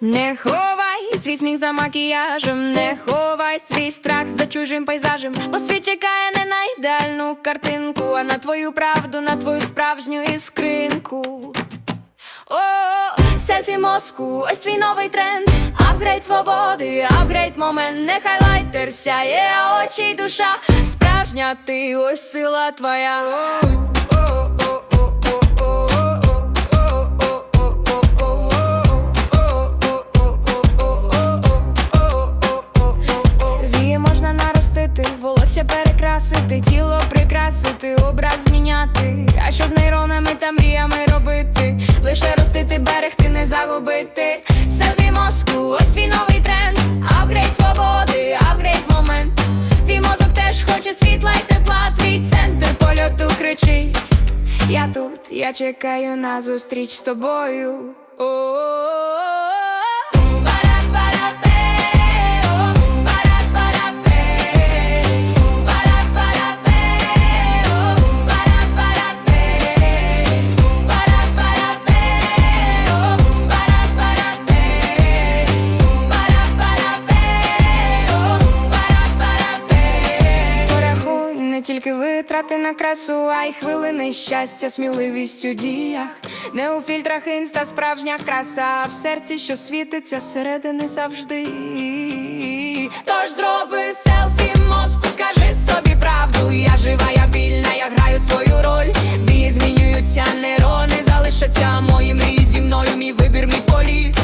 Не ховай свій сміх за макіяжем, не ховай свій страх за чужим пейзажем, бо світ чекає не на ідеальну картинку, а на твою правду, на твою справжню іскринку. О, селфі мозку, ось твій новий тренд. Апгрейд свободи, апгрейд момент, не хайлайтер сяє, очі й душа. Справжня ти, ось сила твоя. Волосся перекрасити, тіло прикрасити, образ зміняти. А що з нейронами та мріями робити? Лише ростити, берегти, не загубити. Селфі мозку, ось свій новий тренд. Апгрейд свободи, апгрейд момент. Твій мозок теж хоче світла й тепла. Твій центр польоту кричить. Я тут, я чекаю на зустріч з тобою. О-о-о-о. Тільки витрати на красу, а й хвилини щастя, сміливість у діях. Не у фільтрах інста справжня краса, а в серці, що світиться зсередини завжди. Тож зроби селфі мозку, скажи собі правду. Я жива, я вільна, я граю свою роль. Мрії змінюються, нейрони залишаться мої мрії зі мною, мій вибір, мій політ.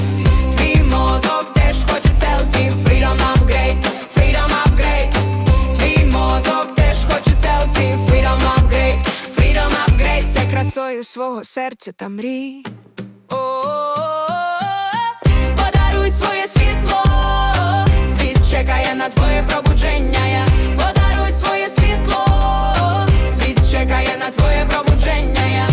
Красою свого серця та мрій. Подаруй своє світло, світ чекає на твоє пробудження. Я подаруй своє світло, світ чекає на твоє пробудження. Я